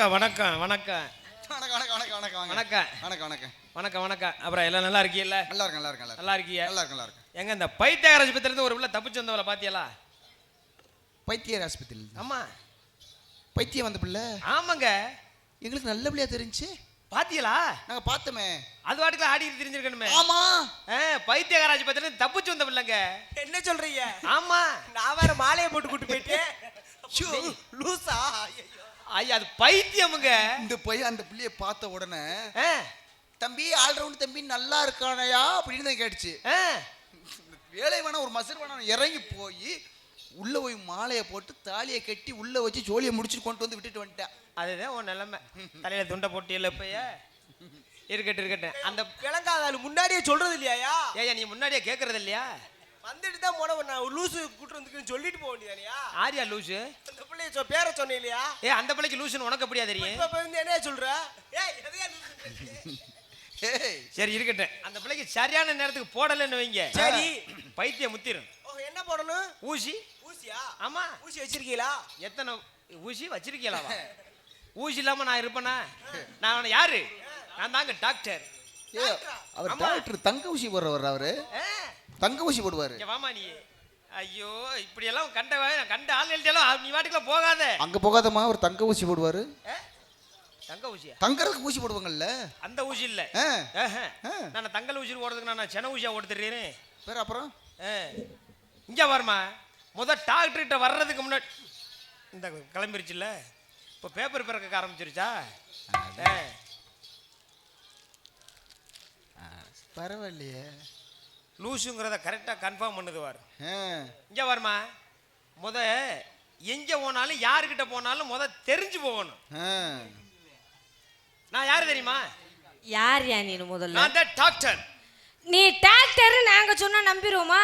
வணக்கம் வணக்கம் வணக்கம். வணக்கம் வணக்கம் வணக்கம் வணக்கம். வணக்கம். வணக்கம் வணக்கம். வணக்கம் அப்புறம் எல்லாம் நல்லா இருக்கீல்ல நல்லா இருக்கேன் நல்லா இருக்கேன் நல்லா இருக்கீங்க நல்லா இருக்கேன் நல்லா இருக்கேன் எங்க இந்த பைத்தியகார ஆஸ்பத்திரில இருந்து ஒரு பிள்ளை தப்பிச்சு வந்தவளை பாத்தியலா? பைத்தியர் ஆஸ்பத்திரி ஆமா. பைத்தியம் வந்த பிள்ளை. ஆமாங்க. எங்களுக்கு நல்ல பிள்ளையா தெரிஞ்சு. பாத்தியலா? நாங்க பார்த்தோமே. அது வாட்டுக்குள்ள ஆடி தெரிஞ்சிருக்கணுமே. ஆமா. பைத்தியகார ஆஸ்பத்திரில இருந்து தப்பிச்சு வந்த பிள்ளைங்க. என்ன சொல்றீங்க? ஆமா. நான் வேற மாலையை போட்டு கூட்டு போயிட்டேன். ஷூ. லூசா. ஐயா அது பைத்தியமுங்க. இந்த பையன் அந்த பிள்ளைய பார்த்த உடனே தம்பி ஆல்ரவுண்ட் தம்பி நல்லா இருக்கானயா? அப்படின்னு தான் கேட்டுச்சு. வேலை வேணா ஒரு மசர் வேணா இறங்கி போய் உள்ள போய் மாலையை போட்டு தாலியை கட்டி உள்ள வச்சு ஜோலியை முடிச்சுட்டு கொண்டு வந்து விட்டுட்டு வந்துட்டேன். அதுதான் உன் நிலைமை. தலையில துண்டை போட்டு இல்ல இப்பைய. இருக்கட்டும் இருக்கட்டும். அந்த விளங்காத ஆளு முன்னாடியே சொல்றது இல்லையா ஏய்யா நீ முன்னாடியே கேக்குறது இல்லையா? வந்துட்டு தான் போன நான் லூசு கூட்டு வந்துக்குன்னு சொல்லிட்டு போக வேண்டியதானியா? ஆரியா லூசு? அந்த பிள்ளைய சொ பேரை சொன்னேன் இல்லையா ஏ அந்த பிள்ளைக்கு லூசுன்னு உனக்கு எப்படியா தெரியும்? இப்ப வந்து என்ன சொல்ற? ஏய் எதையா லூசு? ஏய். சரி இருக்கட்டும். அந்த பிள்ளைக்கு சரியான நேரத்துக்கு போடலன்னு வைங்க. சரி. பைத்தியம் முத்திரும். ஓ என்ன போடணும்? ஊசி. ஊசியா? ஆமா. ஊசி வச்சிருக்கீங்களா? எத்தனை ஊசி வச்சிருக்கீங்களா ஊசி இல்லாம நான் இருப்பேனா? நான் யாரு? நான் தாங்க டாக்டர். ஏ அவர். டாக்டர் தங்க ஊசி போடுறவர் அவரு? ஆ, தங்க ஊசி போடுவாரு. வாமா நீ. ஐயோ இப்படி எல்லாம் கண்ட கண்ட ஆள்கள்ட்டெல்லாம் நீ வாட்டுக்குள்ள போகாத. அங்க போகாதம்மா அவர் தங்க ஊசி போடுவாரு? தங்க ஊசியா? தங்கறதுக்கு ஊசி போடுவாங்கல்ல. அந்த ஊசி இல்ல. நான் தங்கல் ஊசி ஓடுறதுக்கு நான் சென ஊசியா ஓடுத்துறேன் வேற அப்புறம்? இங்க வருமா. முத டாக்டர்கிட்ட வர்றதுக்கு முன்னாடி இந்த கிளம்பிருச்சுல்ல. இப்போ பேப்பர் பிறக்க ஆரம்பிச்சிருச்சா. பரவாயில்லையே. லூசுங்கிறத கரெக்டாக கன்ஃபார்ம் பண்ணுது வார் ஆ, இங்க வருமா முத எங்க போனாலும் யாருக்கிட்ட போனாலும் முத தெரிஞ்சு போகணும். நான் யாரு தெரியுமா? யார் யா நீ முதல்ல? நான் தான் டாக்டர் நீ டாக்டர் நாங்க சொன்னா நம்பிடுவோமா?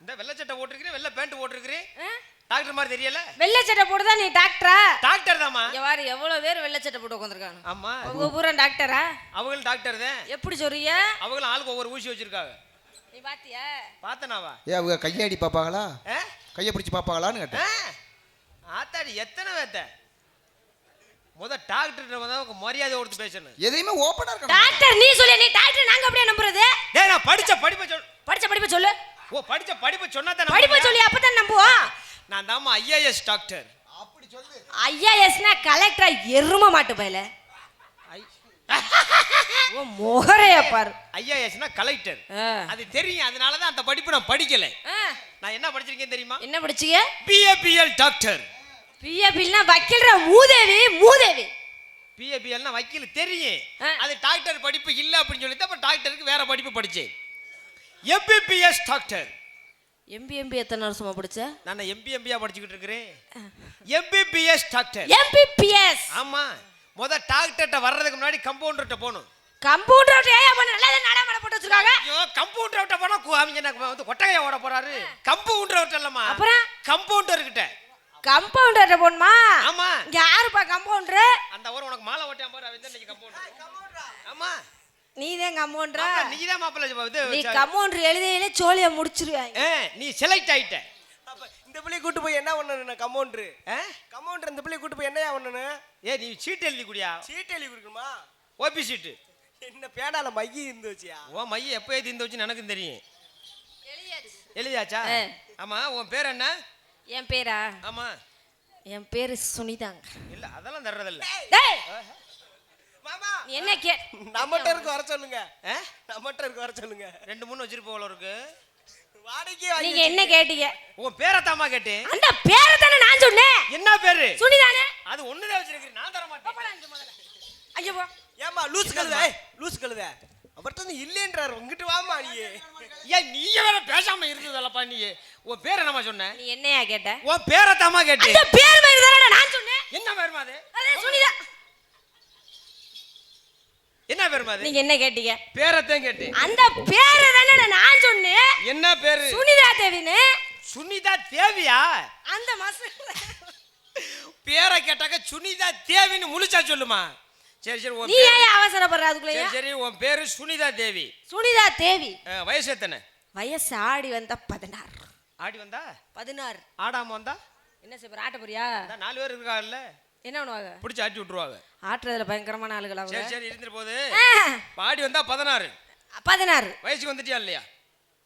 இந்த வெள்ளை சட்டை போட்டிருக்கிறேன் வெள்ளை பேண்ட் போட்டிருக்கிறேன். ஆ? டாக்டர் மாதிரி தெரியல? வெள்ளை சட்டை போட்டுதா நீ டாக்டரா டாக்டர் இங்க பாரு எவ்வளவு பேர் வெள்ளை சட்டை போட்டு உட்காந்துருக்காங்க ஆமா. உங்க பூரா டாக்டரா அவங்களும் டாக்டர் தான். எப்படி சொல்றீங்க? அவங்களும் ஆளுக்கு ஒவ்வொரு ஊசி வச்சிருக்காங்க. நீ பாத்தியா? பார்த்தனாவா ஏ அவங்க கையாடி பாப்பாங்களா? ஆ? கையை பிடிச்சு பாப்பாங்களான்னு கேட்டேன்? ஆத்தாடி எத்தனை வேத்த முத டாக்டர் வந்து மரியாதை கொடுத்து பேசணும். எதையுமே ஓப்பனா இருக்கணும் டாக்டர் நீ சொல்லு நீ டாக்டர் நாங்க அப்படியே நம்புறது? டேய் நான் படிச்ச படிப்பை சொல். படிச்ச படிப்பை சொல்லு. ஓ படிச்ச படிப்பை சொன்னா தான் படிப்பை சொல்லி அப்பதான் நம்புவோம். நான் தாம்மா ஐஏஎஸ் டாக்டர் அப்படி சொல்லு. ஐயாஎஸ்னா கலெக்டரா எரும மாட்டு பையல. முகரைய பாரு. ஐஏஎஸ்னா கலெக்டர். அது தெரியும். அதனால தான் அந்த படிப்பு நான் படிக்கல. நான் என்ன படிச்சிருக்கேன் தெரியுமா? என்ன படிச்சீங்க பிஏபிஎல் டாக்டர் பிஏபில்னா வக்கீல்ற மூதேவி மூதேவி. பிஏபிஎல்னா வக்கீல் தெரியும். அது டாக்டர் படிப்பு இல்ல அப்படின்னு சொல்லி அப்ப டாக்டருக்கு வேற படிப்பு படிச்சேன் எம்பிபிஎஸ் டாக்டர் எம்பி எம்பி எத்தனை வருஷமா படிச்ச? நான் எம்பி எம்பியா படிச்சுக்கிட்டு இருக்கிறேன்? எம்பிபிஎஸ் டாக்டர் எம்பிபிஎஸ் ஆமா. முத டாக்டர்கிட்ட வர்றதுக்கு முன்னாடி கம்பவுண்டர்கிட்ட போகணும். கம்பவுண்டர் ஏன் பண்ண நல்லா நாடாமட போட்டு வச்சிருக்காங்க. ஐயோ கம்பவுண்டர்கிட்ட போனா கு- அவங்க எனக்கு வந்து கொட்டகைய ஓட போறாரு. கம்பவுண்டர்கிட்ட இல்லம்மா. அப்புறம்? கம்பவுண்டர் கிட்ட கம்பவுண்டர் போணுமா ஆமா. இங்க யாருப்பா கம்பவுண்டர்? அந்த ஊர் உனக்கு மாலை ஓட்டியா பாரு அவன் இன்னைக்கு கம்பவுண்டர். ஆமா. நீ தான் கம்பவுண்டரா? நீ தான் மாப்பிள்ள இது நீ கம்பவுண்டர் எழுதியிலே சோழிய முடிச்சிருவாங்க நீ செலக்ட் ஆயிட்ட. இந்த பிள்ளைய கூட்டு போய் என்ன பண்ணணும்? கம்பவுண்டர்? கம்பவுண்டர் இந்த பிள்ளைய கூட்டு போய் என்னையா பண்ணணும்? ஏ நீ சீட் எழுதி குடியா? சீட் எழுதி கொடுக்கணுமா? ஓபி சீட்டு. என்ன பேனால மையி இருந்து வச்சியா? உன் மைய எப்போ எழுதி இந்த வச்சு எனக்கும் தெரியும். எழுதியாச்சா. ஆமா உன் பேர் என்ன? என் பேரா? ஆமா. என் பேரு சுனிதாங்க. இல்ல அதெல்லாம் தர்றதில்ல. டேய்! மாமா! நீ என்ன கே நம்மகிட்ட இருக்கு வர சொல்லுங்க. ஆ? நம்மகிட்ட இருக்கு வர சொல்லுங்க. ரெண்டு மூணு வச்சிருப்ப போல இருக்கு. நீங்க என்ன கேட்டீங்க? உன் பேரை தாமா கேட்டேன். அந்த பேரை தானே நான் சொன்னேன். என்ன பேரு? சுனிதானே? அது ஒண்ணுதான் வச்சிருக்கேன் நான் தர மாட்டேன். ஐயோ போ. ஏமா லூஸ் கழுத லூஸ் கழுத. அவர்கிட்ட இல்லைன்றாரு. உங்ககிட்ட வாமா நீ ஏன் நீ வேற பேசாம இருந்ததல்லப்பா நீ உன் பேர் என்னமா சொன்ன? நீ என்னையா கேட்ட? உன் பேரை தாமா கேட்டேன். பேர் மாதிரி தானே நான் சொன்னேன். என்ன பேருமா அது? அதே சுனிதா. என்ன பேருமா அது? நீங்க என்ன கேட்டீங்க? பேரத்தான் கேட்டேன். அந்த பேரை தானே நான் சொன்னேன். என்ன பேரு? சுனிதா தேவின்னு. சுனிதா தேவியா? அந்த மாசம் பேரை கேட்டாக்க சுனிதா தேவின்னு முழிச்சா சொல்லுமா? சரி சரி உன் நீ பேரு- ஏன் அவசரப்படுற அதுக்குள்ளேயே? சரி சரி உன் பேரு சுனிதா தேவி. சுனிதா தேவி. வயசு எத்தனை? வயசு ஆடி வந்த பதினாறு. ஆடி வந்தா? பதினாறு. ஆடாம வந்தா? என்ன செய்ய ஆட்ட போறியா? நாலு பேர் இருக்காங்கல்ல. என்ன பண்ணுவாங்க? பிடிச்சி ஆட்டி விட்டுருவாங்க. ஆட்டுறதுல பயங்கரமான ஆளுகள் சரி அவங்க. சரி இருந்துட்டு போகுது. ஆ, பாடி வந்தா பதினாறு. பதினாறு. வயசுக்கு வந்துட்டியா இல்லையா?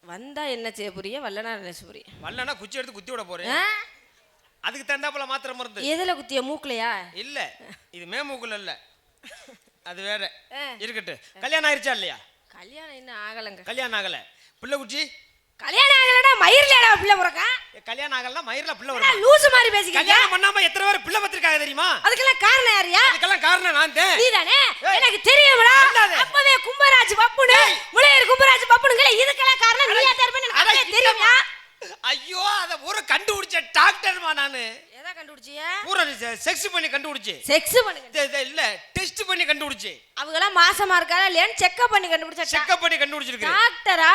வந்தா என்ன செய்ய புரிய வல்லனா என்ன செய்ய புரிய? வரலன்னா குச்சி எடுத்து குத்தி விட போறேன்? அதுக்கு தகுந்தாப்புல மாத்திரை மருந்து. எதுல குத்திய மூக்கலையா? இல்ல இது மேமூக்குல இல்ல. அது வேற. ஆ. இருக்கட்டும். கல்யாணம் ஆயிருச்சா இல்லையா? கல்யாணம் இன்னும் ஆகலைங்க. கல்யாணம் ஆகல. பிள்ளை குச்சி கல்யாணம் ஆகலடா மயிர்லடா பிள்ளை பிறக்கா? ஏ, கல்யாணம் ஆகலன்னா மயிரில் பிள்ளை வரும் லூசு மாதிரி பேசிக்கிட்டு கல்யாணம் பண்ணாம எத்தனை பேர் பிள்ளை பத்திருக்காங்க தெரியுமா? அதுக்கெல்லாம் காரணம் யாரியா? அதுக்கெல்லாம் காரணம் நான் தான். நீதானே? ஏய். எனக்கு தெரியும்டா? அப்பவே கும்பராஜ் பப்புனு முளையர் கும்பராஜ் பப்புனுங்களே இதுக்கெல்லாம் காரணம் நீயா தருப்பேன்னு எனக்கு தெரியுமா? ஐயோ அத ஒரு கண்டுபிடிச்ச டாக்டர்மா நானு. எதை கண்டுபிடிச்சிய? பூரா செக்ஸ் பண்ணி கண்டுபிடிச்சு. செக்ஸ் இது இல்ல டெஸ்ட் பண்ணி கண்டுபிடிச்சு. அவங்களாம் மாசமா இருக்காரா இல்லையான்னு செக்அப் பண்ணி கண்டுபிடிச்சா செக்அப் பண்ணி கண்டுபிடிச்சிருக்கு டாக்டரா.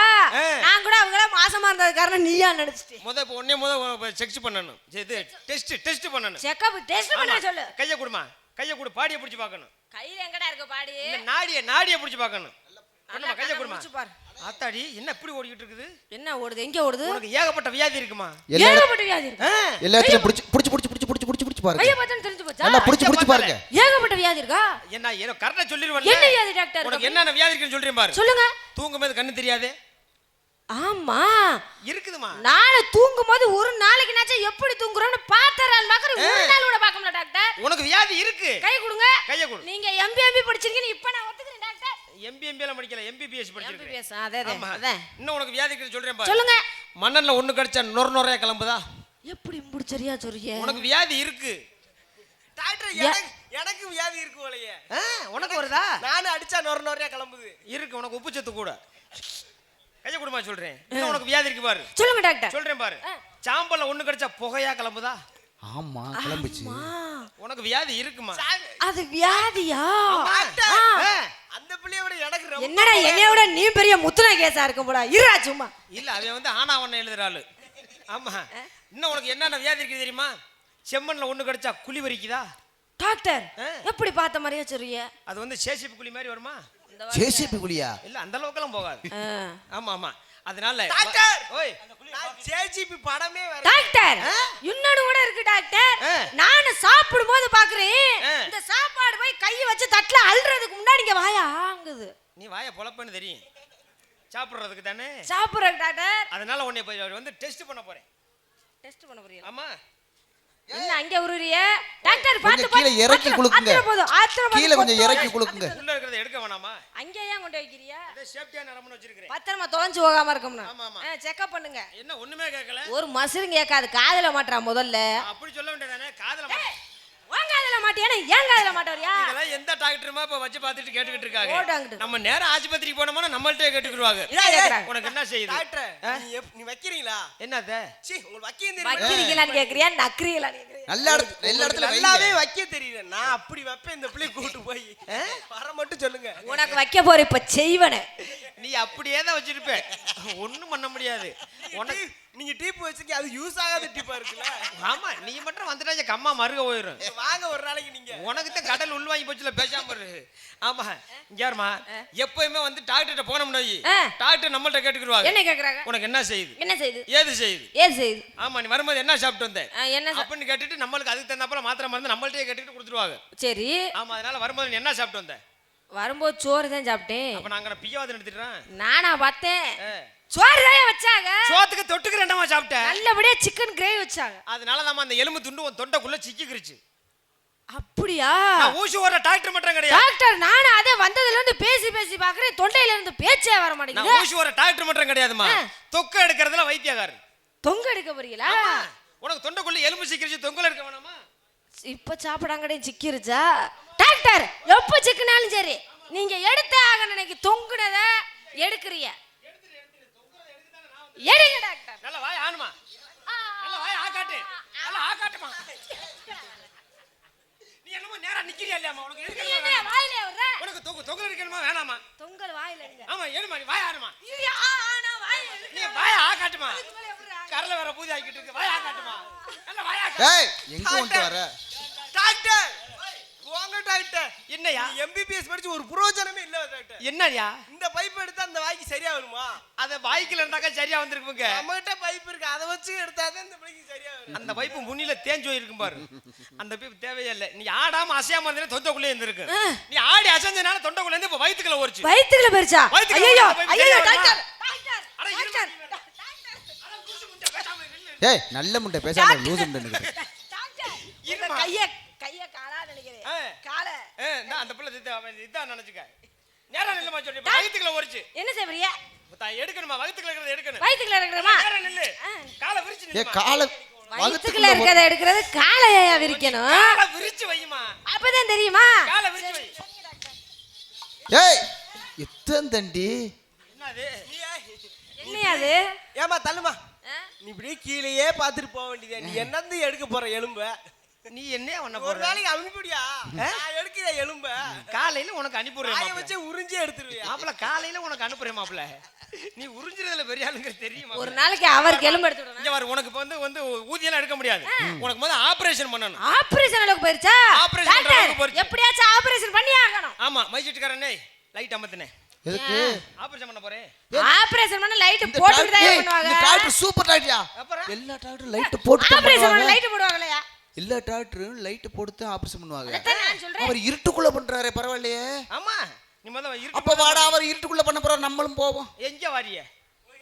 நான் கூட அவங்களாம் மாசமா இருந்தது காரணம் நீயா நினைச்சிட்டேன். முத இப்போ உடனே முத செக்ஸ் பண்ணணும். இது டெஸ்ட் டெஸ்ட் பண்ணணும். செக்அப் டெஸ்ட் பண்ண. சொல்லு. கைய கொடுமா. கைய கொடு பாடியை பிடிச்சு பார்க்கணும். கையில எங்கடா இருக்கு பாடி? நாடிய நாடிய பிடிச்சு பார்க்கணும். கைய கொடுமா. முடிச்சு பாரு. ஆத்தாடி என்ன இப்படி ஓடிக்கிட்டு இருக்குது? என்ன ஓடுது? எங்க ஓடுது? உனக்கு ஏகப்பட்ட வியாதி இருக்குமா? ஏகப்பட்ட வியாதி இருக்கு. எல்லாத்தையும் பிடிச்சி பிடிச்சி பிடிச்சி பிடிச்சி பிடிச்சி பிடிச்சி பிடிச்சி கைய பாருங்க பார்த்தா தெரிஞ்சு போச்சா? நல்லா பிடிச்சி பிடிச்சி பாருங்க. ஏகப்பட்ட வியாதி இருக்கா? என்ன ஏதோ கரெக்டா சொல்லிடுவேன் என்ன வியாதி டாக்டர் உனக்கு என்னென்ன வியாதி இருக்குன்னு சொல்றேன் பாரு. சொல்லுங்க. தூங்கும் போது கண்ணு தெரியாது? ஆமா. இருக்குதுமா? நானும் தூங்கும் போது ஒரு நாளைக்கு நாச்சும் எப்படி தூங்குறோம்னு பார்த்தறான் பாக்குறேன் ஒரு நாள் கூட பார்க்க முடியல டாக்டர். உனக்கு வியாதி இருக்கு. கை கொடுங்க. கைய கொடு. நீங்க எம்பி எம்பி படிச்சிருக்கீங்கன்னு இப்ப நான் எம்பி எம்பி எல்லாம் படிக்கல எம்பிபிஎஸ் படிச்சிருக்கேன் எம்பிபிஎஸ் அதே அதே, ஆமா. அதே. இன்னும் உனக்கு வியாதி இருக்குன்னு சொல்றேன் பாரு. சொல்லுங்க. மண்ணன்ல ஒண்ணு கடிச்சா நொர நொறையா கிளம்புதா? எப்படி முடிச்சரியா சொல்றிய? உனக்கு வியாதி இருக்கு. டாக்டர் எனக்கு எனக்கு வியாதி இருக்கு போலயே. ஆ, உனக்கு வருதா? நானும் அடிச்சா நொற நொறையா கிளம்புது. இருக்கு உனக்கு உப்பு சத்து கூட. கைய கொடுமா சொல்றேன். இன்னும் உனக்கு வியாதி இருக்கு பாரு. சொல்லுங்க டாக்டர். சொல்றேன் பாரு. சாம்பல்ல ஒண்ணு கடிச்சா புகையா கிளம்புதா? ஆமா கிளம்பிச்சு. உனக்கு வியாதி இருக்குமா? அது வியாதியா? அந்த பிள்ளைய விட எனக்கு என்னடா என்னைய விட நீ பெரிய முத்துன கேஸா இருக்கும் போல இருடா சும்மா. இல்ல அவன் வந்து ஆனா ஒண்ணு எழுதுற ஆளு. ஆமா. இன்னும் உனக்கு என்னென்ன வியாதி இருக்கு தெரியுமா? செம்மண்ல ஒண்ணு கடிச்சா குழி வரிக்குதா டாக்டர் ஆ. எப்படி பார்த்த மாதிரியா சொல்றிய அது வந்து சேசிப்பு குழி மாதிரி வருமா? ஜேசிபி குழியா? இல்ல அந்த அளவுக்குலாம் போகாது. ஆ. ஆமா ஆமா. அதனால டாக்டர்! ஓய். நான் ஜேஜிபி படமே வர டாக்டர்! இன்னொன்னு கூட இருக்கு டாக்டர். ஆ. நானும் சாப்பிடும் போது பாக்குறேன். இந்த சாப்பாடு போய் கையை வச்சு தட்டுல அள்ளுறதுக்கு முன்னாடி இங்க வாயா ஆங்குது. நீ வாய பொழப்பன்னு தெரியும். சாப்பிடுறதுக்கு தானே? சாப்பிடுறேன் டாக்டர். அதனால உன்னை வந்து டெஸ்ட் பண்ண போறேன். டெஸ்ட் பண்ண போறீங்க ஆமா. என்ன அங்க உருறிய? டாக்டர் பாத்து கீழே இறக்கி குலுக்குங்க. போதும் ஆத்திரம் கீழே கொஞ்சம் இறக்கி உள்ள இருக்கிறத எடுக்க வேணாமா? அங்க ஏன் கொண்டு வைக்கிறியா? அதே சேஃப்டியா நரம்புன்னு வச்சிருக்கிறேன். பத்திரமா தொலைஞ்சு போகாம இருக்கோம்னா ஆமா, ஆமா. செக்அப் பண்ணுங்க. என்ன ஒண்ணுமே கேட்கல? ஒரு மசுரும் கேட்காது. காதுல மாட்டுறா முதல்ல. அப்படி சொல்ல வேண்டியதானே காதுல மாட்டியானா ஏன் காதுல மாட்டவரியா? இதெல்லாம் எந்த டாக்டருமா இப்ப வச்சு பார்த்துட்டு கேட்டுக்கிட்டு. இருக்காங்க? நம்ம நேரம் ஆஸ்பத்திரிக்கு போனோம்னா நம்மள்ட்டே கேக்குறாங்க. உனக்கு என்ன செய்யுது டாக்டர் நீ வைக்கிறீங்களா? என்னது? சீ உங்களுக்கு வைக்க தெரியும்? வக்கிறீங்களான்னு கேக்குறியா? நக்கிறீங்களான்னு கேக்குறியா? நல்ல இடத்துல எல்லா இடத்துல நல்லாவே வைங்க. வைக்க தெரியல நான் அப்படி வைப்பேன் இந்த பிள்ளை கூட்டு போய். வர மட்டும் சொல்லுங்க. உனக்கு வைக்க போற இப்ப செய்வனே. நீ அப்படியே தான் வச்சிருப்ப ஒண்ணும் பண்ண முடியாது. உனக்கு நீங்க டீப் வச்சிருக்கீங்க அது யூஸ் ஆகாத டீப்பா இருக்குல்ல? ஆமா நீ மட்டும் வந்துட்டா கம்மா மருக போயிரும். வாங்க ஒரு நாளைக்கு நீங்க. உனக்கு தான் கடல் உள்வாங்கி போச்சுல பேசாம இரு. ஆமா இங்க யாருமா எப்பயுமே வந்து டாக்டர்கிட்ட போனோம்னா. டாக்டர் நம்மள்ட்ட கேட்டுக்கிடுவாங்க. என்ன கேக்குறாங்க? உனக்கு என்ன செய்யுது? என்ன செய்யுது? ஏது செய்யுது? ஏது செய்யுது? ஆமா நீ வரும்போது என்ன சாப்பிட்டு வந்த? என்ன அப்படின்னு கேட்டுட்டு நம்மளுக்கு அதுக்கு தகுந்தாப்புல மாத்திரை மருந்து நம்மள்ட்டே கேட்டுட்டு கொடுத்துருவாங்க. சரி. ஆமா அதனால வரும்போது நீ என்ன சாப்பிட்டு வந்த? வரும்போது சோறு தான் சாப்பிட்டேன். அப்ப நாங்க பிய்யாவது எடுத்துட்டேன் நானா பார்த்தேன். சோறு தான் வச்சாங்க? சோத்துக்கு தொட்டுக்கு ரெண்டமா சாப்பிட்டேன் நல்லபடியா சிக்கன் கிரேவி வச்சாங்க. அதனால நம்ம அந்த எலும்பு துண்டு உன் தொண்டைக்குள்ள சிக்கிக்கிருச்சு. அப்படியா? ஊசி ஓடுற டாக்டர் மட்டும் கிடையாது. டாக்டர் நானும் அதே வந்ததுல இருந்து பேசி பேசி பாக்குறேன் தொண்டையில இருந்து பேச்சே வர மாட்டேங்குது. ஊசி ஓடுற டாக்டர் மட்டும் கிடையாதுமா. தொக்க எடுக்கிறதுல வைத்தியக்காரர். தொங்க எடுக்க போறீங்களா. உனக்கு தொண்டைக்குள்ள எலும்பு சிக்கிருச்சு தொங்கல எடுக்க வேணாமா? இப்ப சாப்பிடாங்கடே சிக்கிருச்சா? டாக்டர் எப்ப சிக்கினாலும் சரி நீங்க எடுத்தே ஆகணும் இன்னைக்கு தொங்குனத எடுக்கிறீங்க எடுங்க டாக்டர். நல்ல வாய் ஆணுமா? நல்ல வாய் ஆக்காட்டு. நல்ல ஆக்காட்டுமா? நீ என்னமோ நேரா நிக்கிறியா இல்லையாமா உனக்கு வேணாமா? வாயில விடுற. உனக்கு தொங்க தொங்கல் எடுக்கணுமா வேணாமா? தொங்கல் வாயில எடுங்க ஆமா ஏழுமா நீ வாய் ஆணுமா? இது ஆ, ஆனா வாயில நீ. வாய் ஆக்காட்டுமா? இதுக்குள்ள எப்படி ஆ- கரல வேற பூஜை ஆக்கிட்டு இருக்கு. வாய் ஆக்காட்டுமா நல்ல வாய் ஏய் எங்க வந்துட்டு வர? டாக்டர் போங்க டாக்டர். என்னய்யா? எம்பிபிஎஸ் படிச்சு ஒரு புரோஜனமே இல்ல டாக்டர். என்னய்யா? இந்த பைப் எடுத்தா அந்த வாய்க்கு சரியா வருமா? அத வாய்க்குல இருந்தாக்கா சரியா வந்திருக்குங்க நம்மகிட்ட பைப் இருக்கு. அதை வச்சு எடுத்தாதான் இந்த பிள்ளைக்கு சரியா வரும். அந்த பைப்பு முன்னில தேஞ்சு போயிருக்கும் பாரு. அந்த பைப்பு தேவையே இல்லை நீ ஆடாம அசையாம இருந்தா தொண்டைக்குள்ளே இருந்திருக்கு. நீ ஆடி அசைஞ்சனால தொண்டைக்குள்ள இருந்து இப்ப வயித்துக்குள்ள ஓடிச்சு. வயித்துக்குள்ள வயித்துக்குள்ள ஐயோ ஐயோ? Doctor doctor. ஏய் நல்ல முண்டை பேசாம லூசு முண்டை டாக்டர். இந்த இருமா. கைய கைய காலா நினைக்கிறேன். கால. அந்த பிள்ளை இதான் நினைச்சுக்க. நேரா நில்லுமா சொல்லி வயித்துக்குள்ள ஓடிச்சு என்ன செய்வறியா தான் எடுக்கணுமா? வயித்துக்குள்ள இருக்கிறத எடுக்கணும். வயித்துக்குள்ள இருக்கிறமா நேரா நில்லு. காலை விரிச்சு ஏ நில்லுமா? கால வயித்துக்குள்ள இருக்கிறத எடுக்கிறது காலையா விரிக்கணும். காலை விரிச்சு வையுமா? அப்பதான் தெரியுமா? காலை விரிச்சு வை. ஏய் எத்தன் தண்டி? என்னது? என்னையா அது ஏமா தள்ளுமா? நீ இப்படியே கீழேயே பார்த்துட்டு போக வேண்டியதே நீ என்னந்து எடுக்க போற எலும்ப? நீ என்ன பண்ண ஒரு நாளைக்கு அனுப்பிடியா நான் எடுக்கிற எலும்ப. காலையில உனக்கு அனுப்பிடுறேன் காய மாப்பிள. வச்சு உறிஞ்சி எடுத்துருவியா? மாப்பிள காலையில உனக்கு அனுப்புறேன் மாப்பிள நீ உறிஞ்சுறதுல பெரிய ஆளுங்க தெரியுமா ஒரு நாளைக்கு அவருக்கு எலும்பு எடுத்து இங்க பாரு உனக்கு வந்து வந்து ஊதியெல்லாம் எடுக்க முடியாது. உனக்கு முதல்ல ஆபரேஷன் பண்ணணும். ஆபரேஷன் அளவுக்கு போயிருச்சா? ஆபரேஷன் போயிருச்சு. எப்படியாச்சும் ஆபரேஷன் பண்ணி ஆகணும். ஆமா மைசூட்டுக்காரனே லைட் அமர்த்தினேன் எதுக்கு? ஆபரேஷன் பண்ண போறேன். ஆபரேஷன் பண்ண லைட் இந்த போட்டு டாக்டர் தான் ஏய், பண்ணுவாங்க இந்த டாக்டர் சூப்பர் டாக்டர்யா அப்புறம்? எல்லா டாக்டரும் லைட் போட்டு ஆபரேஷன் பண்ண பண்ணுவாங்க. லைட் போடுவாங்களையா எல்லா டாக்டரும் லைட் போட்டு தான் ஆபரேஷன் பண்ணுவாங்க அவர் இருட்டுக்குள்ள பண்றாரே பரவாயில்லையே. ஆமா. நீ முதல்ல அப்ப வாடா அவர் இருட்டுக்குள்ள பண்ண போறோம் நம்மளும் போவோம். எங்க வாரிய?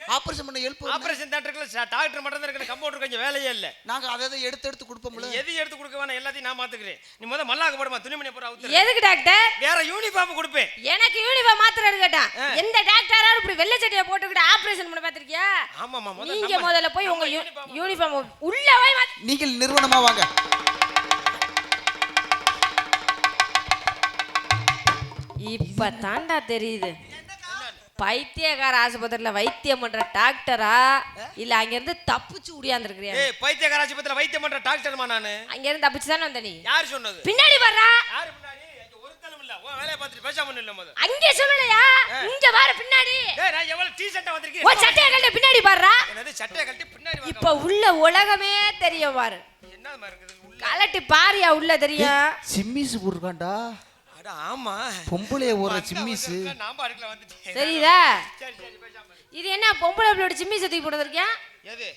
ஆபரேஷன் பண்ண ஹெல்ப் ஆபரேஷன் தேட்டருக்குள்ள டாக்டர் மட்டும் தான் இருக்கு கம்பவுண்டர் கொஞ்சம் வேலையே இல்ல. நாங்க அதை அதை எடுத்து எடுத்து கொடுப்போம்ல. எது எடுத்து கொடுக்க வேணாம் எல்லாத்தையும் நான் பாத்துக்கிறேன் நீ முதல்ல மல்லாக்க போடுமா துணிமணி போற அவுத்து எதுக்கு டாக்டர் வேற யூனிஃபார்ம் கொடுப்பேன். எனக்கு யூனிஃபார்ம் மாத்திரம் எடுக்கட்டான். எந்த டாக்டராவது இப்படி வெள்ளை சட்டையை போட்டுக்கிட்டு ஆபரேஷன் பண்ண பாத்திருக்கியா ஆமாமா முதல்ல நீங்க முதல்ல போய் உங்க யூனிஃபார்ம் உள்ள போய் நீங்கள் நிறுவனமா வாங்க. இப்ப தாண்டா தெரியுது. பைத்தியக்கார ஆஸ்பத்திரியில வைத்தியம் பண்ற டாக்டரா? இல்ல அங்க இருந்து தப்பிச்சு உடியாந்துருக்கிறியா ஏய் பைத்தியக்கார ஆஸ்பத்திரியில வைத்தியம் பண்ற டாக்டர்மா நானு? அங்க இருந்து தப்பிச்சு தானே வந்த நீ? யார் சொன்னது? பின்னாடி வர்றா? யாரு முன்னாடி? இங்க ஒருத்தனும் இல்ல. உன் வேலைய பார்த்துட்டு பேசாம இல்ல முதல்ல. அங்க சொல்லலையா? இங்க பாரு பின்னாடி. ஏய் நான் எவ்வளவு டீ ஷர்ட்டா ஓ வந்திருக்கேன் சட்டையை கழட்டி பின்னாடி பாருடா என்னது சட்டையை கழட்டி பின்னாடி. இப்ப உள்ள உலகமே தெரியும் பாரு. என்னமா இருக்குது? கலட்டி பாரியா உள்ள தெரியும். சிம்மிஸ் அட ஆமா. பொம்பளைய ஓடுற சிம்மிஸ். நான் வந்துட்டேன் சரி சரி பேசாம இரு. இது என்ன பொம்பளை பிள்ளையோட சிம்மி சுத்தி போட்டுருக்கியா எது?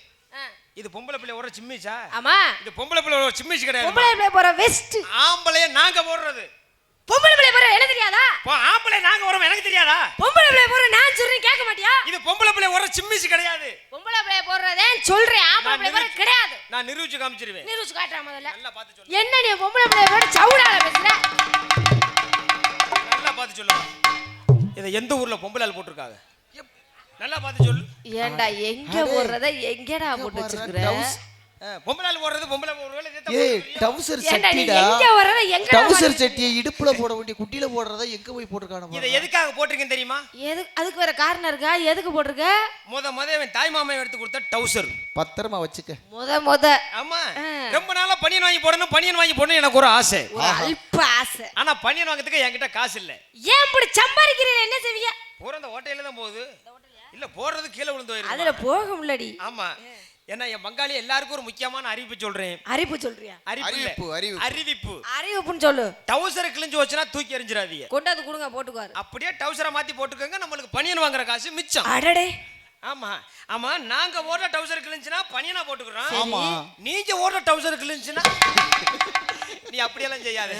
இது பொம்பளை பிள்ளை ஓடுற சிம்மிச்சா ஆமா. இது பொம்பளை பிள்ளை சிம்மிஸ் கிடையாது. பொம்பளை பிள்ளை போற வெஸ்ட் ஆம்பளைய நாங்க போடுறது. பொம்பளை பிள்ளை போற என்ன தெரியாதா? போ, ஆம்பளை நாங்க வரோம் எனக்கு தெரியாதா? பொம்பளை பிள்ளை போற நான் சொல்றேன் கேட்க மாட்டியா? இது பொம்பளை பிள்ளை ஓடுற சிம்மிஸ் கிடையாது. பொம்பளை பிள்ளை போடுறதே சொல்றேன் ஆம்பளை பிள்ளை போற கிடையாது. நான் நிரூபிச்சு காமிச்சிருவேன். நிரூபிச்சு காட்டுறா முதல்ல. நல்லா பார்த்து சொல்லு. என்ன நீ பொம்பளை பிள்ளை சவுடால பேசுற? ஆள் போட்டிருக்காங்க. நல்லா பார்த்து சொல்லு. ஏன்டா எங்க போடுறத எங்கடா போட்டு வச்சிருக்கிற? ஆ, பொம்பளை ஆள் போடுறது பொம்பளை இதே ஏய் டவுசர் சட்டிடா? டவுசர் சட்டியை இடுப்புல போட வேண்டிய குட்டியில போடுறதா எங்க போய் போட்டிருக்கானு இதை. எதுக்காக போட்டிருக்கேன் தெரியுமா? எது அதுக்கு வேற காரணம் இருக்கா? எதுக்கு போட்டிருக்க? முத முத தாய் மாமன் எடுத்து கொடுத்த டவுசர். பத்திரமா வச்சுக்க. முத முத. ஆமா. ரொம்ப நாளா பனியன் வாங்கி போடணும் பனியன் வாங்கி போடணும் எனக்கு ஒரு ஆசை. அல்ப ஆசை. ஆனா பனியன் வாங்குறதுக்கு என்கிட்ட காசு இல்ல. ஏன் இப்படி சம்பாதிக்கிறீங்க? என்ன செய்வீங்க? பூரா அந்த ஓட்டையில தான் போகுது. இல்ல போறது கீழே விழுந்து போயிருக்கு அதுல போக முள்ளடி ஆமா. ஏன்னா என் பங்காளி எல்லாருக்கும் ஒரு முக்கியமான அறிவிப்பு சொல்றேன். சொல்றியா? அறிவிப்பு இல்ல. அறிவிப்பு, அறிவிப்பு. அறிவிப்பு. அறிவிப்புன்னு சொல்லு. டவுசர் கிழிஞ்சு வச்சுனா தூக்கி எறிஞ்சிடாதீங்க. கொண்டாந்து கொடுங்க போட்டுக்குவாரு. அப்படியே டவுசரை மாத்தி போட்டுக்கோங்க நம்மளுக்கு பனியன் வாங்குற காசு மிச்சம். அடடே. ஆமா. ஆமா நாங்க ஓடுற டவுசர் கிழிஞ்சுனா பனியனா போட்டுக்கிறோம். ஆமா. நீங்க ஓடுற டவுசர் கிழிஞ்சுனா நீ அப்படியெல்லாம் செய்யாத.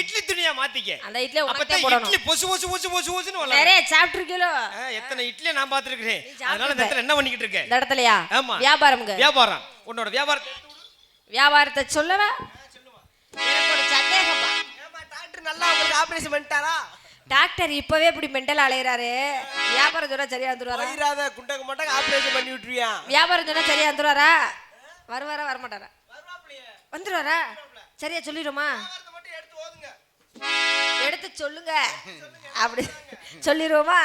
இட்லி துணியா மாத்திக்க. அந்த இட்லியை உனக்கு அப்பதான். இட்லி பொசு பொசு பொசு பொசு பொசுன்னு வளரும். நிறைய சாப்பிட்டுருக்கீங்களோ எத்தனை இட்லியை நான் சாப்பிட்டுருப்ப. அதனால இந்த இடத்துல என்ன பண்ணிக்கிட்டு இருக்கேன் இந்த இடத்துலயா? ஆமா. வியாபாரம்ங்க. வியாபாரம். உன்னோட வியாபாரத்தை எடுத்து விடு. வியாபாரத்தை சொல்லவா? நல்லா உங்களுக்கு ஆபரேஷன் பண்ணிட்டாரா? டாக்டர் இப்பவே இப்படி மெண்டல் அலையறாரு. வியாபாரம் சொன்னா சரியா வந்துருவாரா? வயிறாத குண்டக மாட்டாங்க ஆபரேஷன் பண்ணி விட்டுருவியான் வியாபாரம் சொன்னா சரியா வந்துருவாரா? வருவாரா வரமாட்டாரா? வந்துருவாரா? சரியா சொல்லிடுமா? எடுத்து சொல்லுங்க. அப்படி சொல்லிடுவோமா?